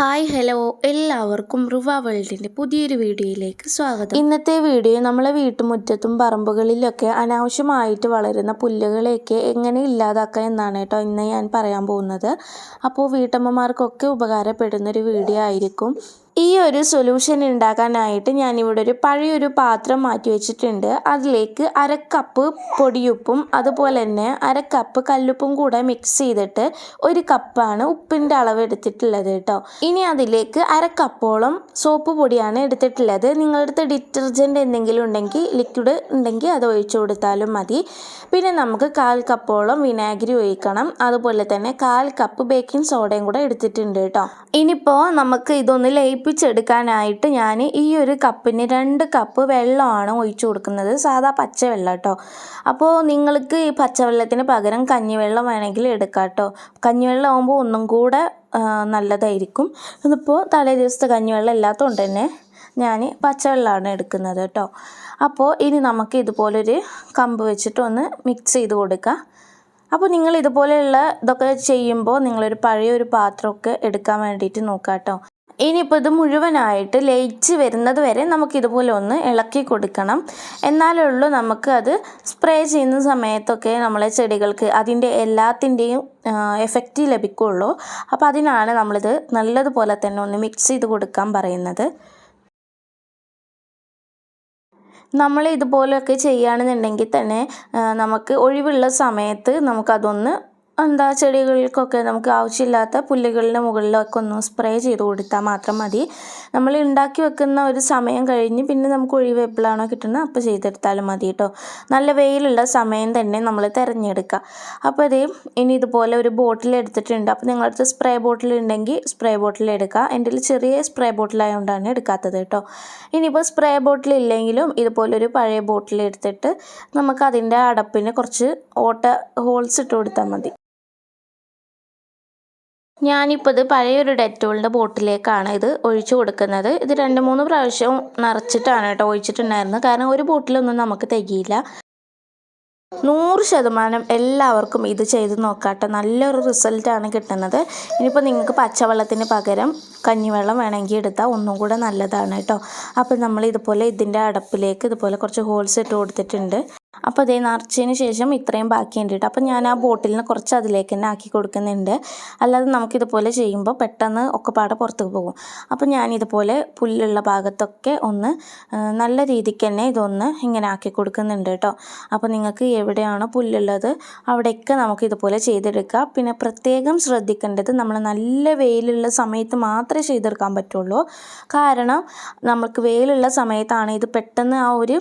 Hi hello. എല്ലാവർക്കും റുവ വേൾഡിന്റെ പുതിയൊരു വീഡിയോയിലേക്ക് സ്വാഗതം. ഇന്നത്തെ വീഡിയോ നമ്മളെ വീട്ടുമുറ്റത്തും പറമ്പുകളിലൊക്കെ അനാവശ്യമായിട്ട് വളരുന്ന പുല്ലുകളെയൊക്കെ എങ്ങനെ ഇല്ലാതാക്കാം എന്നാണ് കേട്ടോ ഇന്ന് ഞാൻ പറയാൻ പോകുന്നത്. അപ്പോൾ വീട്ടമ്മമാർക്കൊക്കെ ഉപകാരപ്പെടുന്നൊരു വീഡിയോ ആയിരിക്കും. ഈ ഒരു സൊല്യൂഷൻ ഉണ്ടാക്കാനായിട്ട് ഞാനിവിടെ ഒരു പഴയൊരു പാത്രം മാറ്റി വെച്ചിട്ടുണ്ട്. അതിലേക്ക് അര കപ്പ് പൊടിയുപ്പും അതുപോലെ തന്നെ അര കപ്പ് കല്ലുപ്പും കൂടെ മിക്സ് ചെയ്തിട്ട് ഒരു കപ്പാണ് ഉപ്പിന്റെ അളവ് എടുത്തിട്ടുള്ളത് കേട്ടോ ഇനി അതിലേക്ക് അര സോപ്പ് പൊടിയാണ് എടുത്തിട്ടുള്ളത്. നിങ്ങളുടെ ഡിറ്റർജന്റ് എന്തെങ്കിലും ഉണ്ടെങ്കിൽ ലിക്വിഡ് ഉണ്ടെങ്കിൽ അത് ഒഴിച്ചു കൊടുത്താലും മതി. പിന്നെ നമുക്ക് കാൽ കപ്പോളം വിനാഗിരി ഒഴിക്കണം. അതുപോലെ തന്നെ കാൽ കപ്പ് ബേക്കിംഗ് സോഡയും കൂടെ എടുത്തിട്ടുണ്ട് കേട്ടോ ഇനിയിപ്പോൾ നമുക്ക് ഇതൊന്ന് ലയിപ്പിച്ചെടുക്കാനായിട്ട് ഞാൻ ഈ ഒരു കപ്പിന് രണ്ട് കപ്പ് വെള്ളമാണ് ഒഴിച്ചു കൊടുക്കുന്നത്. സാധാ പച്ചവെള്ളം കേട്ടോ അപ്പോൾ നിങ്ങൾക്ക് ഈ പച്ചവെള്ളത്തിന് പകരം കഞ്ഞിവെള്ളം വേണമെങ്കിൽ എടുക്കാം കേട്ടോ കഞ്ഞിവെള്ളം ആകുമ്പോൾ ഒന്നും കൂടെ നല്ലതായിരിക്കും. ഇതിപ്പോൾ തലേ ദിവസത്തെ കഞ്ഞിവെള്ളം ഇല്ലാത്തതുകൊണ്ട് തന്നെ ഞാൻ പച്ചവെള്ളമാണ് എടുക്കുന്നത് കേട്ടോ അപ്പോൾ ഇനി നമുക്ക് ഇതുപോലൊരു കമ്പ് വെച്ചിട്ട് ഒന്ന് മിക്സ് ചെയ്ത് കൊടുക്കാം. അപ്പോൾ നിങ്ങൾ ഇതുപോലെയുള്ള ഇതൊക്കെ ചെയ്യുമ്പോൾ നിങ്ങളൊരു പഴയ ഒരു പാത്രമൊക്കെ എടുക്കാൻ വേണ്ടിയിട്ട് നോക്കുക കേട്ടോ ഇനിയിപ്പോൾ ഇത് മുഴുവനായിട്ട് ലയിച്ച് വരുന്നത് വരെ നമുക്ക് ഇതുപോലെ ഒന്ന് ഇളക്കി കൊടുക്കണം. എന്നാലേ ഉള്ളൂ നമുക്ക് അത് സ്പ്രേ ചെയ്യുന്ന സമയത്തൊക്കെ നമ്മളെ ചെടികൾക്ക് അതിന്റെ എല്ലാത്തിന്റെയും എഫക്റ്റ് ലഭിക്കുകയുള്ളൂ അപ്പോൾ അതിനാണ് നമ്മളിത് നല്ലതുപോലെ തന്നെ ഒന്ന് മിക്സ് ചെയ്ത് കൊടുക്കാൻ പറയുന്നത്. നമ്മൾ ഇതുപോലെയൊക്കെ ചെയ്യുകയാണെന്നുണ്ടെങ്കിൽ തന്നെ നമുക്ക് ഒഴിവുള്ള സമയത്ത് നമുക്കതൊന്ന് എന്താ ചെടികൾക്കൊക്കെ നമുക്ക് ആവശ്യമില്ലാത്ത പുല്ലുകളുടെ മുകളിലൊക്കെ ഒന്ന് സ്പ്രേ ചെയ്ത് കൊടുത്താൽ മാത്രം മതി. നമ്മൾ ഉണ്ടാക്കി വെക്കുന്ന ഒരു സമയം കഴിഞ്ഞ് പിന്നെ നമുക്ക് ഒഴിവ് എപ്പോഴാണോ കിട്ടുന്നത് അപ്പോൾ ചെയ്തെടുത്താലും മതി കേട്ടോ. നല്ല വെയിലുള്ള സമയം തന്നെ നമ്മൾ തിരഞ്ഞെടുക്കുക. അപ്പോൾ ഇതേ ഇനി ഇതുപോലെ ഒരു ബോട്ടിൽ എടുത്തിട്ടുണ്ട്. അപ്പോൾ നിങ്ങളുടെ അടുത്ത് സ്പ്രേ ബോട്ടിൽ ഉണ്ടെങ്കിൽ സ്പ്രേ ബോട്ടിൽ എടുക്കുക. എന്റെ ചെറിയ സ്പ്രേ ബോട്ടിലായതുകൊണ്ടാണ് എടുക്കാത്തത് കേട്ടോ. ഇനിയിപ്പോൾ സ്പ്രേ ബോട്ടിൽ ഇല്ലെങ്കിലും ഇതുപോലെ ഒരു പഴയ ബോട്ടിൽ എടുത്തിട്ട് നമുക്ക് അതിന്റെ അടപ്പിന് കുറച്ച് ഓട്ട ഹോൾസ് ഇട്ട് കൊടുത്താൽ മതി. ഞാനിപ്പോൾ ഇത് പഴയൊരു ഡെറ്റോളിന്റെ ബോട്ടിലേക്കാണ് ഇത് ഒഴിച്ചു കൊടുക്കുന്നത്. ഇത് രണ്ട് മൂന്ന് പ്രാവശ്യം നിറച്ചിട്ടാണ് കേട്ടോ ഒഴിച്ചിട്ടുണ്ടായിരുന്നത്. കാരണം ഒരു ബോട്ടിലൊന്നും നമുക്ക് തികയില്ല. നൂറ് ശതമാനം എല്ലാവർക്കും ഇത് ചെയ്ത് നോക്കാട്ടോ നല്ലൊരു റിസൾട്ടാണ് കിട്ടുന്നത്. ഇനിയിപ്പോൾ നിങ്ങൾക്ക് പച്ചവെള്ളത്തിന് പകരം കഞ്ഞിവെള്ളം വേണമെങ്കിൽ എടുത്താൽ ഒന്നും കൂടെ നല്ലതാണ് കേട്ടോ. അപ്പോൾ നമ്മൾ ഇതുപോലെ ഇതിന്റെ അടപ്പിലേക്ക് ഇതുപോലെ കുറച്ച് ഹോൾസ് ഇട്ട് കൊടുത്തിട്ടുണ്ട്. അപ്പോൾ അതേ നിറച്ചതിന് ശേഷം ഇത്രയും ബാക്കിയുണ്ട് കേട്ടോ അപ്പോൾ ഞാൻ ആ ബോട്ടിലിന് കുറച്ച് അതിലേക്ക് തന്നെ ആക്കി കൊടുക്കുന്നുണ്ട്. അല്ലാതെ നമുക്കിതുപോലെ ചെയ്യുമ്പോൾ പെട്ടെന്ന് ഒക്കെ പാടെ പുറത്തേക്ക് പോകും. അപ്പോൾ ഞാനിതുപോലെ പുല്ലുള്ള ഭാഗത്തൊക്കെ ഒന്ന് നല്ല രീതിക്ക് തന്നെ ഇതൊന്ന് ഇങ്ങനെ ആക്കി കൊടുക്കുന്നുണ്ട് കേട്ടോ അപ്പോൾ നിങ്ങൾക്ക് എവിടെയാണോ പുല്ലുള്ളത് അവിടെയൊക്കെ നമുക്ക് ഇതുപോലെ ചെയ്തെടുക്കാം. പിന്നെ പ്രത്യേകം ശ്രദ്ധിക്കേണ്ടത് നമ്മൾ നല്ല വെയിലുള്ള സമയത്ത് മാത്രമേ ചെയ്തെടുക്കാൻ പറ്റുള്ളൂ. കാരണം നമുക്ക് വെയിലുള്ള സമയത്താണ് ഇത് പെട്ടെന്ന് ആ ഒരു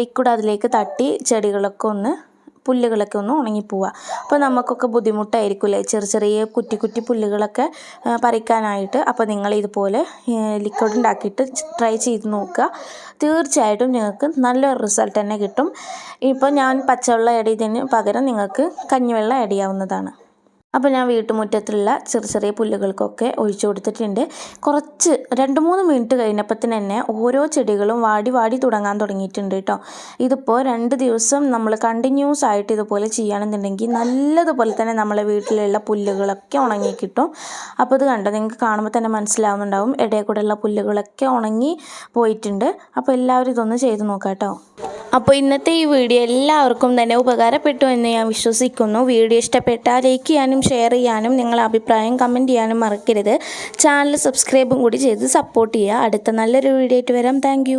ലിക്വിഡ് അതിലേക്ക് തട്ടി ചെടികളൊക്കെ ഒന്ന് പുല്ലുകളൊക്കെ ഒന്ന് ഉണങ്ങിപ്പോവുക അപ്പോൾ നമുക്കൊക്കെ ബുദ്ധിമുട്ടായിരിക്കില്ലേ? ചെറിയ ചെറിയ കുറ്റി കുറ്റി പുല്ലുകളൊക്കെ പറിക്കാനായിട്ട്. അപ്പോൾ നിങ്ങൾ ഇതുപോലെ ലിക്വിഡ് ഉണ്ടാക്കിയിട്ട് ട്രൈ ചെയ്ത് നോക്കുക. തീർച്ചയായിട്ടും നിങ്ങൾക്ക് നല്ലൊരു റിസൾട്ട് തന്നെ കിട്ടും. ഇപ്പോൾ ഞാൻ പച്ചവെള്ളം ആഡ് ചെയ്തതിന് പകരം നിങ്ങൾക്ക് കഞ്ഞിവെള്ളം ആഡ് ചെയ്യാവുന്നതാണ്. അപ്പോൾ ഞാൻ വീട്ടുമുറ്റത്തുള്ള ചെറിയ ചെറിയ പുല്ലുകൾക്കൊക്കെ ഒഴിച്ചു കൊടുത്തിട്ടുണ്ട്. കുറച്ച് രണ്ട് മൂന്ന് മിനിറ്റ് കഴിഞ്ഞപ്പത്തിന് തന്നെ ഓരോ ചെടികളും വാടി വാടി തുടങ്ങാൻ തുടങ്ങിയിട്ടുണ്ട് കേട്ടോ. ഇതിപ്പോൾ രണ്ട് ദിവസം നമ്മൾ കണ്ടിന്യൂസ് ആയിട്ട് ഇതുപോലെ ചെയ്യുകയാണെന്നുണ്ടെങ്കിൽ നല്ലതുപോലെ തന്നെ നമ്മളെ വീട്ടിലുള്ള പുല്ലുകളൊക്കെ ഉണങ്ങി കിട്ടും. അപ്പോൾ ഇത് കണ്ടോ? നിങ്ങൾക്ക് കാണുമ്പോൾ തന്നെ മനസ്സിലാവുന്നുണ്ടാവും. ഇടയിൽ കൂടെയുള്ള പുല്ലുകളൊക്കെ ഉണങ്ങി പോയിട്ടുണ്ട്. അപ്പോൾ എല്ലാവരും ഇതൊന്ന് ചെയ്ത് നോക്കാം കേട്ടോ. അപ്പോൾ ഇന്നത്തെ ഈ വീഡിയോ എല്ലാവർക്കും തന്നെ ഉപകാരപ്പെട്ടു എന്ന് ഞാൻ വിശ്വസിക്കുന്നു. വീഡിയോ ഇഷ്ടപ്പെട്ടാൽ ലൈക്ക് ചെയ്യാനും ഷെയർ ചെയ്യാനും നിങ്ങളുടെ അഭിപ്രായം കമന്റ് ചെയ്യാനും മറക്കരുത്. ചാനൽ സബ്സ്ക്രൈബും കൂടി ചെയ്ത് സപ്പോർട്ട് ചെയ്യുക. അടുത്ത നല്ലൊരു വീഡിയോ ആയിട്ട് വരാം. താങ്ക്